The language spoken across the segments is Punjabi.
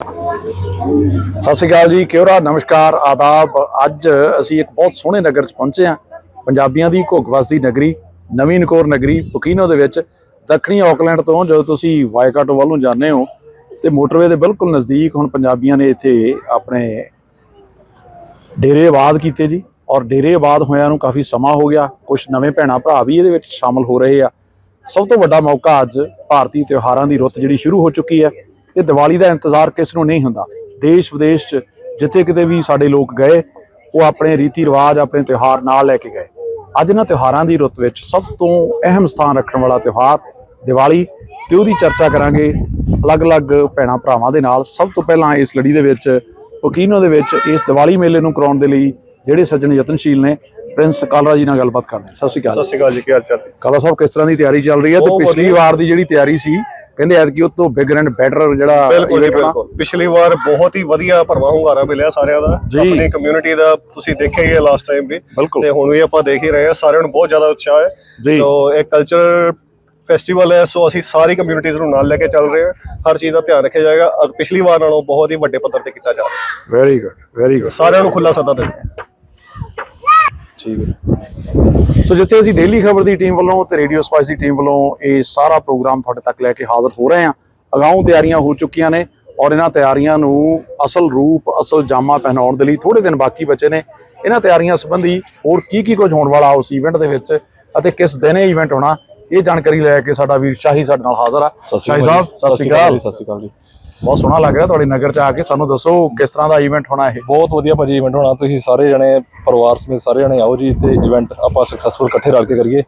ਸਤਿ ਸ਼੍ਰੀ ਅਕਾਲ ਜੀ ਕਿਉਰਾ ਨਮਸਕਾਰ, ਆਦਾਬ। ਅੱਜ ਅਸੀਂ ਇੱਕ ਬਹੁਤ ਸੋਹਣੇ ਨਗਰ 'ਚ ਪਹੁੰਚੇ ਹਾਂ। ਪੰਜਾਬੀਆਂ ਦੀ ਘੁੱਗ ਵਸਦੀ ਨਗਰੀ, ਨਵੀਂ ਨਕੋਰ ਨਗਰੀ ਪੁਕੀਨੋ ਦੇ ਵਿੱਚ, ਦੱਖਣੀ ਆਕਲੈਂਡ ਤੋਂ ਜਦੋਂ ਤੁਸੀਂ ਵਾਇਕਾਟੋ ਵੱਲੋਂ ਜਾਂਦੇ ਹੋ, ਤੇ ਮੋਟਰਵੇ ਦੇ ਬਿਲਕੁਲ ਨਜ਼ਦੀਕ ਹੁਣ ਪੰਜਾਬੀਆਂ ਨੇ ਇੱਥੇ ਆਪਣੇ ਡੇਰੇ ਆਬਾਦ ਕੀਤੇ ਜੀ। ਔਰ ਡੇਰੇ ਆਬਾਦ ਹੋਇਆਂ ਨੂੰ ਕਾਫੀ ਸਮਾਂ ਹੋ ਗਿਆ। ਕੁਝ ਨਵੇਂ ਭੈਣਾ ਭਰਾ ਵੀ ਇਹਦੇ ਵਿੱਚ ਸ਼ਾਮਲ ਹੋ ਰਹੇ ਆ। ਸਭ ਤੋਂ ਵੱਡਾ ਮੌਕਾ ਅੱਜ ਭਾਰਤੀ ਤਿਉਹਾਰਾਂ ਦੀ ਰੁੱਤ ਜਿਹੜੀ ਸ਼ੁਰੂ ਹੋ ਚੁੱਕੀ ਹੈ। ਤੇ ਦੀਵਾਲੀ ਦਾ ਇੰਤਜ਼ਾਰ ਕਿਸ ਨੂੰ ਨਹੀਂ ਹੁੰਦਾ। ਦੇਸ਼ ਵਿਦੇਸ਼ 'ਚ ਜਿੱਥੇ ਕਿਤੇ ਵੀ ਸਾਡੇ ਲੋਕ ਗਏ ਉਹ ਆਪਣੇ ਰੀਤੀ ਰਿਵਾਜ ਆਪਣੇ ਤਿਉਹਾਰ ਨਾਲ ਲੈ ਕੇ ਗਏ। ਅੱਜ ਇਹਨਾਂ ਤਿਉਹਾਰਾਂ ਦੀ ਰੁੱਤ ਵਿੱਚ ਸਭ ਤੋਂ ਅਹਿਮ ਸਥਾਨ ਰੱਖਣ ਵਾਲਾ ਤਿਉਹਾਰ ਦੀਵਾਲੀ ਤੇ ਉਹਦੀ ਚਰਚਾ ਕਰਾਂਗੇ ਅਲੱਗ-ਅਲੱਗ ਭੈਣਾ ਭਰਾਵਾਂ ਦੇ ਨਾਲ। ਸਭ ਤੋਂ ਪਹਿਲਾਂ ਇਸ ਲੜੀ ਦੇ ਵਿੱਚ ਪਕੀਨੋ ਦੇ ਵਿੱਚ ਇਸ ਦੀਵਾਲੀ ਮੇਲੇ ਨੂੰ ਕਰਾਉਣ ਦੇ ਲਈ ਜਿਹੜੇ ਸੱਜਣ ਯਤਨਸ਼ੀਲ ਨੇ ਪ੍ਰਿੰਸ ਕਾਲਰਾ ਜੀ ਨਾਲ ਗੱਲਬਾਤ ਕਰਦੇ ਸਤਿ ਸ਼੍ਰੀ ਅਕਾਲ। ਸਤਿ ਸ਼੍ਰੀ ਅਕਾਲ ਜੀ ਕੀ ਹਾਲ ਚਾਲ? ਕਾਲਾ ਸਾਹਿਬ ਕਿਸ ਤਰ੍ਹਾਂ ਦੀ ਤਿਆਰੀ ਚੱਲ ਰਹੀ ਹੈ? ਤੇ ਪਿਛਲੀ। ਵਾਰ ਦੀ ਜਿਹੜੀ ਤਿਆਰੀ ਸੀ ਕਹਿੰਦੇ ਐਤਕੀ ਉਹ ਤੋਂ ਬਿਗਰ ਐਂਡ ਬੈਟਰ ਜਿਹੜਾ ਬਿਲਕੁਲ ਜੀ। ਬਿਲਕੁਲ ਪਿਛਲੀ ਵਾਰ ਬਹੁਤ ਹੀ ਵਧੀਆ ਭਰਵਾ ਹੁੰਗਾਰਾ ਮਿਲਿਆ ਸਾਰਿਆਂ ਦਾ। ਆਪਣੀ ਕਮਿਊਨਿਟੀ ਦਾ ਤੁਸੀਂ ਦੇਖਿਆ ਹੀ ਹੈ ਲਾਸਟ ਟਾਈਮ ਵੀ। ਤੇ ਹੁਣ ਵੀ ਆਪਾਂ ਦੇਖ ਹੀ ਰਹੇ ਹਾਂ ਸਾਰਿਆਂ ਨੂੰ ਬਹੁਤ ਜ਼ਿਆਦਾ ਉਤਸ਼ਾਹ ਹੈ। ਸੋ ਇਹ ਕਲਚਰ ਫੈਸਟੀਵਲ ਹੈ ਸੋ ਅਸੀਂ ਸਾਰੀ ਕਮਿਊਨਿਟੀਜ਼ ਨੂੰ ਨਾਲ ਲੈ ਕੇ ਚੱਲ ਰਹੇ ਹਾਂ ਹਰ ਚੀਜ਼ ਦਾ ਧਿਆਨ ਰੱਖਿਆ ਜਾਏਗਾ ਪਿਛਲੀ ਵਾਰ ਨਾਲੋਂ ਬਹੁਤ ਹੀ ਵੱਡੇ ਪੱਧਰ ਤੇ ਕੀਤਾ ਜਾ ਰਿਹਾ ਵੈਰੀ ਗੁੱਡ ਵੈਰੀ ਗੁੱਡ ਸਾਰਿਆਂ ਨੂੰ ਖੁੱਲਾ ਸੱਦਾ ਦਿੰਦੇ ਠੀਕ ਹੈ। ਸੋ ਜਿੱਥੇ ਅਸੀਂ ਡੇਲੀ ਖਬਰ ਦੀ ਟੀਮ ਵੱਲੋਂ ਤੇ ਰੇਡੀਓ ਸਪਾਈਸ ਦੀ ਟੀਮ ਵੱਲੋਂ ਇਹ ਸਾਰਾ ਪ੍ਰੋਗਰਾਮ ਤੁਹਾਡੇ ਤੱਕ ਲੈ ਕੇ ਹਾਜ਼ਰ ਹੋ ਰਹੇ ਹਾਂ। ਅਗਾਊਂ ਤਿਆਰੀਆਂ ਹੋ ਚੁੱਕੀਆਂ ਨੇ ਔਰ ਇਹਨਾਂ ਤਿਆਰੀਆਂ ਨੂੰ ਅਸਲ ਰੂਪ ਅਸਲ ਜਾਮਾ ਪਹਿਨਾਉਣ ਦੇ ਲਈ ਥੋੜੇ ਦਿਨ ਬਾਕੀ ਬਚੇ ਨੇ। ਇਹਨਾਂ ਤਿਆਰੀਆਂ ਸੰਬੰਧੀ ਹੋਰ ਕੀ ਕੀ ਕੁਝ ਹੋਣ ਵਾਲਾ ਉਸ ਇਵੈਂਟ ਦੇ ਵਿੱਚ ਅਤੇ ਕਿਸ ਦਿਨ ਇਹ ਇਵੈਂਟ ਹੋਣਾ ਇਹ ਜਾਣਕਾਰੀ ਲੈ ਕੇ ਸਾਡਾ ਵੀਰ ਸ਼ਾਹੀ ਸਾਡੇ ਨਾਲ ਹਾਜ਼ਰ ਆ। ਸ਼ਾਹੀ ਸਾਹਿਬ ਸਤਿ ਸ਼੍ਰੀ ਅਕਾਲ। ਸਤਿ ਸ਼੍ਰੀ ਅਕਾਲ ਜੀ। ਬਹੁਤ ਸੋਹਣਾ ਲੱਗ ਰਿਹਾ ਤੁਹਾਡੇ ਨਗਰ ਚ ਆ ਕੇ। ਸਾਨੂੰ ਦੱਸੋ ਕਿਸ ਤਰ੍ਹਾਂ ਦਾ ਇਵੈਂਟ ਹੋਣਾ ਇਹ? ਬਹੁਤ ਵਧੀਆ ਭਾਜੀ ਇਵੈਂਟ ਹੋਣਾ। ਤੁਸੀਂ ਸਾਰੇ ਜਣੇ ਪਰਿਵਾਰ ਸਮੇਤ ਸਾਰੇ ਜਣੇ ਆਓ ਜੀ, ਤੇ ਇਵੈਂਟ ਆਪਾਂ ਸਕਸੈਸਫੁਲ ਇਕੱਠੇ ਰਲ ਕੇ ਕਰੀਏ।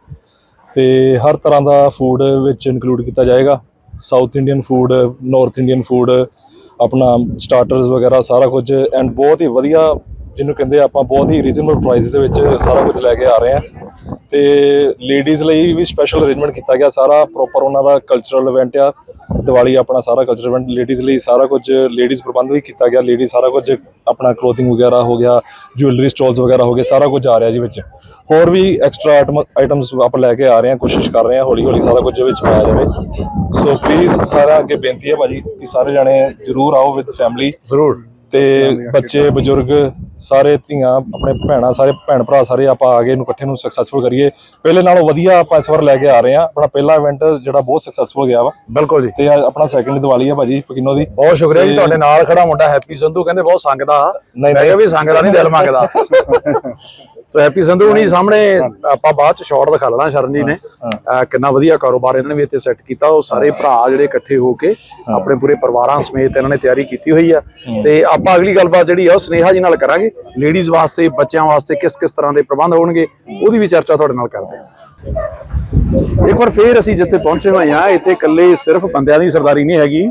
ਤੇ ਹਰ ਤਰ੍ਹਾਂ ਦਾ ਫੂਡ ਵਿੱਚ ਇਨਕਲੂਡ ਕੀਤਾ ਜਾਏਗਾ। South Indian food north Indian food ਆਪਣਾ ਸਟਾਰਟਰਸ ਵਗੈਰਾ ਸਾਰਾ ਕੁਝ ਐਂਡ ਬਹੁਤ ਹੀ ਵਧੀਆ, ਜਿਹਨੂੰ ਕਹਿੰਦੇ ਆਪਾਂ ਬਹੁਤ ਹੀ ਰੀਜਨੇਬਲ ਪ੍ਰਾਈਸ ਦੇ ਵਿੱਚ ਸਾਰਾ ਕੁਝ ਲੈ ਕੇ ਆ ਰਹੇ ਹਾਂ। ਤੇ ਲੇਡੀਜ਼ ਲਈ ਵੀ ਸਪੈਸ਼ਲ ਅਰੇਂਜਮੈਂਟ ਕੀਤਾ ਗਿਆ। ਸਾਰਾ ਪ੍ਰੋਪਰ ਉਹਨਾਂ ਦਾ ਕਲਚਰਲ ਇਵੈਂਟ ਆ। ਦੀਵਾਲੀ ਆਪਣਾ ਸਾਰਾ ਕਲਚਰਲ ਇਵੈਂਟ ਲੇਡੀਜ਼ ਲਈ ਸਾਰਾ ਕੁਝ ਲੇਡੀਜ਼ ਪ੍ਰਬੰਧ ਵੀ ਕੀਤਾ ਗਿਆ। ਲੇਡੀ ਸਾਰਾ ਕੁਝ ਆਪਣਾ ਕਲੋਥਿੰਗ ਵਗੈਰਾ ਹੋ ਗਿਆ ਜੁਐਲਰੀ ਸਟਾਲਸ ਵਗੈਰਾ ਹੋ ਗਏ, ਸਾਰਾ ਕੁਝ ਆ ਰਿਹਾ ਜੀ ਵਿੱਚ। ਹੋਰ ਵੀ ਐਕਸਟਰਾ ਆਈਟਮਸ ਆਪਾਂ ਲੈ ਕੇ ਆ ਰਹੇ ਹਾਂ, ਕੋਸ਼ਿਸ਼ ਕਰ ਰਹੇ ਹਾਂ ਹੌਲੀ ਹੌਲੀ ਸਾਰਾ ਕੁਝ ਵਿੱਚ ਪਾਇਆ ਜਾਵੇ। ਸੋ ਪਲੀਜ਼ ਸਾਰਾ ਅੱਗੇ ਬੇਨਤੀ ਹੈ ਭਾਜੀ ਕਿ ਸਾਰੇ ਜਣੇ ਜਰੂਰ ਆਓ ਵਿਦ ਫੈਮਿਲੀ ਜ਼ਰੂਰ। ਤੇ ਬੱਚੇ ਬਜ਼ੁਰਗ ਸਾਰੇ ਧੀਆਂ ਆਪਣੇ ਭੈਣਾਂ ਸਾਰੇ ਭੈਣ ਭਰਾ ਸਾਰੇ ਆਪਾਂ ਆ ਗਏ ਨੂੰ ਇਕੱਠੇ ਨੂੰ ਸਕਸੈਸਫੁਲ ਕਰੀਏ। ਪਹਿਲੇ ਨਾਲੋਂ ਵਧੀਆ ਆਪਾਂ ਇਸ ਵਾਰ ਲੈ ਕੇ ਆ ਰਹੇ ਹਾਂ। ਆਪਣਾ ਪਹਿਲਾ ਇਵੈਂਟ ਜਿਹੜਾ ਬਹੁਤ ਸਕਸੈਸਫੁਲ ਗਿਆ ਵਾ। ਬਿਲਕੁਲ ਜੀ। ਤੇ ਆਪਣਾ ਸੈਕਿੰਡ ਦੀਵਾਲੀ ਆ ਭਾਜੀ ਪਕਿਨੋ ਦੀ। ਬਹੁਤ ਸ਼ੁਕਰੀਆ ਜੀ ਤੁਹਾਡੇ ਨਾਲ ਖੜਾ ਮੁੰਡਾ ਹੈਪੀ ਸੰਧੂ ਕਹਿੰਦੇ ਬਹੁਤ ਸੰਗਦਾ ਨਹੀਂ, ਕਿਹਾ ਵੀ ਸੰਗਦਾ ਨਹੀਂ। ਦਿਲ ਮੰਗਦਾ। ਸੋ ਹੈਪੀ ਸੰਧੂ ਹੁਣੀ ਸਾਹਮਣੇ ਆਪਾਂ ਬਾਅਦ ਚ ਸ਼ਾਟ ਦਿਖਾ ਲੈਣਾ ਸ਼ਰਨ ਜੀ ਨੇ ਕਿੰਨਾ ਵਧੀਆ ਕਾਰੋਬਾਰ ਇਹਨਾਂ ਨੇ ਵੀ ਇੱਥੇ ਸੈੱਟ ਕੀਤਾ। ਉਹ ਸਾਰੇ ਭਰਾ ਜਿਹੜੇ ਇਕੱਠੇ ਹੋ ਕੇ ਆਪਣੇ ਪੂਰੇ ਪਰਿਵਾਰਾਂ ਸਮੇਤ ਇਹਨਾਂ ਨੇ ਤਿਆਰੀ ਕੀਤੀ ਹੋਈ ਆ। ਤੇ ਆਪਾਂ ਅਗਲੀ ਗੱਲਬਾਤ ਜਿਹੜੀ ਆ ਉਹ ਸਨੇਹਾ ਜੀ ਨਾਲ ਕਰਾਂਗੇ। ਲੇਡੀਜ਼ ਵਾਸਤੇ ਬੱਚਿਆਂ ਵਾਸਤੇ ਕਿਸ ਕਿਸ ਤਰ੍ਹਾਂ ਦੇ ਪ੍ਰਬੰਧ ਹੋਣਗੇ ਉਹਦੀ ਵੀ ਚਰਚਾ ਤੁਹਾਡੇ ਨਾਲ ਕਰਦੇ ਹਾਂ ਇੱਕ ਵਾਰ ਫੇਰ ਅਸੀਂ ਜਿੱਥੇ ਪਹੁੰਚੇ ਹੋਏ ਆ ਇੱਥੇ ਇਕੱਲੇ ਸਿਰਫ ਬੰਦਿਆਂ ਦੀ ਸਰਦਾਰੀ ਨਹੀਂ ਹੈਗੀ।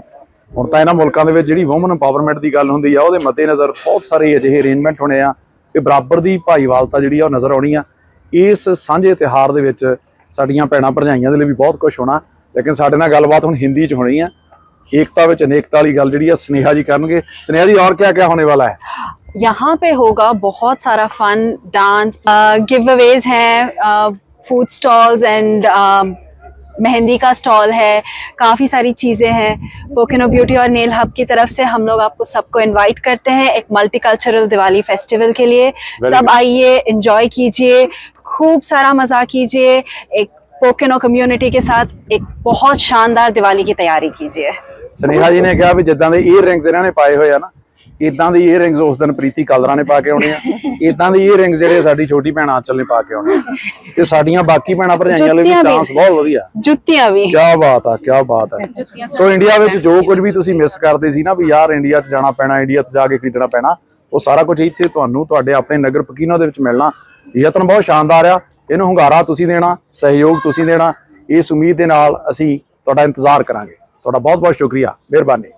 ਹੁਣ ਤਾਂ ਇਹਨਾਂ ਮੁਲਕਾਂ ਦੇ ਵਿੱਚ ਜਿਹੜੀ ਔਮਨ ਇੰਪਾਵਰਮੈਂਟ ਦੀ ਗੱਲ ਹੁੰਦੀ ਆ ਉਹਦੇ ਮੱਦੇਨਜ਼ਰ ਬਹੁਤ ਸਾਰੇ ਅਜਿਹੇ ਅਰੇਂਜਮੈਂਟ ਹੋਣੇ ਆ। ਕਿ ਬਰਾਬਰ ਦੀ ਭਾਈਵਾਲਤਾ ਜਿਹੜੀ ਆ ਉਹ ਨਜ਼ਰ ਆਉਣੀ ਆ ਇਸ ਸਾਂਝੇ ਤਿਹਾਰ ਦੇ ਵਿੱਚ ਸਾਡੀਆਂ ਭੈਣਾਂ ਭਰਜਾਈਆਂ ਦੇ ਲਈ ਵੀ ਬਹੁਤ ਕੁਝ ਹੋਣਾ ਲੇਕਿਨ ਸਾਡੇ ਨਾਲ ਗੱਲਬਾਤ ਹੁਣ ਹਿੰਦੀ 'ਚ ਹੋਣੀ ਆ ਏਕਤਾ ਵਿੱਚ ਅਨੇਕਤਾ ਵਾਲੀ ਗੱਲ ਜਿਹੜੀ ਆ ਸਨੇਹਾ ਜੀ ਕਰਨਗੇ ਸਨੇਹਾ ਜੀ और क्या क्या होने वाला है यहाँ पे होगा बहुत सारा फन डांस गिव अवेज हैं फूड स्टॉल्स एंड मेहंदी का स्टॉल है काफ़ी सारी चीज़ें हैं पोकेनो ब्यूटी और नेल हब की तरफ से हम लोग आपको सबको इनवाइट करते हैं एक मल्टीकल्चरल दिवाली फेस्टिवल के लिए Very सब good. आइए एंजॉय कीजिए खूब सारा मज़ा कीजिए एक पोकेनो कम्युनिटी के साथ एक बहुत शानदार दिवाली की तैयारी कीजिए ਸਨੇਹਾ ਜੀ ਨੇ ਕਿਹਾ ਵੀ ਜਿੱਦਾਂ ਦੇ ਈਅਰ ਰਿੰਗਸ ਇਹਨਾਂ ਨੇ ਪਾਏ ਹੋਏ ਆ ਨਾ ਇਦਾਂ ਦੀ 이어ਰਿੰਗਸ ਉਸ ਦਿਨ ਪ੍ਰੀਤੀ ਕਲਰਾ ਨੇ ਪਾ ਕੇ ਆਉਣੇ ਆ। ਇਦਾਂ ਦੀ 이어ਰਿੰਗਸ ਜਿਹੜੇ ਸਾਡੀ ਛੋਟੀ ਭੈਣ ਆਚਲ ਨੇ ਪਾ ਕੇ ਆਉਣੇ ਆ। ਤੇ ਸਾਡੀਆਂ ਬਾਕੀ ਭੈਣਾਂ ਭਰਜਾਈਆਂ ਲਈ ਵੀ ਚਾਂਸ ਬਹੁਤ ਵਧੀਆ। ਜੁੱਤੀਆਂ ਵੀ। ਕੀ ਬਾਤ ਆ ਕੀ ਬਾਤ ਆ। ਸੋ ਇੰਡੀਆ ਵਿੱਚ ਜੋ ਕੁਝ ਵੀ ਤੁਸੀਂ ਮਿਸ ਕਰਦੇ ਸੀ ਨਾ ਵੀ ਯਾਰ ਇੰਡੀਆ 'ਚ ਜਾਣਾ ਪੈਣਾ ਇੰਡੀਆ 'ਚ ਜਾ ਕੇ ਖਰੀਦਣਾ ਪੈਣਾ ਉਹ ਸਾਰਾ ਕੁਝ ਇੱਥੇ ਤੁਹਾਨੂੰ ਤੁਹਾਡੇ ਆਪਣੇ ਨਗਰ ਪਕੀਨਾ ਦੇ ਵਿੱਚ ਮਿਲਣਾ। ਯਤਨ ਬਹੁਤ ਸ਼ਾਨਦਾਰ ਆ। ਇਹਨੂੰ ਹੁੰਗਾਰਾ ਤੁਸੀਂ ਦੇਣਾ ਸਹਿਯੋਗ ਤੁਸੀਂ ਦੇਣਾ। ਇਸ ਉਮੀਦ ਦੇ ਨਾਲ ਅਸੀਂ ਤੁਹਾਡਾ ਇੰਤਜ਼ਾਰ ਕਰਾਂਗੇ। ਤੁਹਾਡਾ ਬਹੁਤ ਬਹੁਤ ਸ਼ੁਕਰੀਆ। ਮਿਹਰਬਾਨੀ।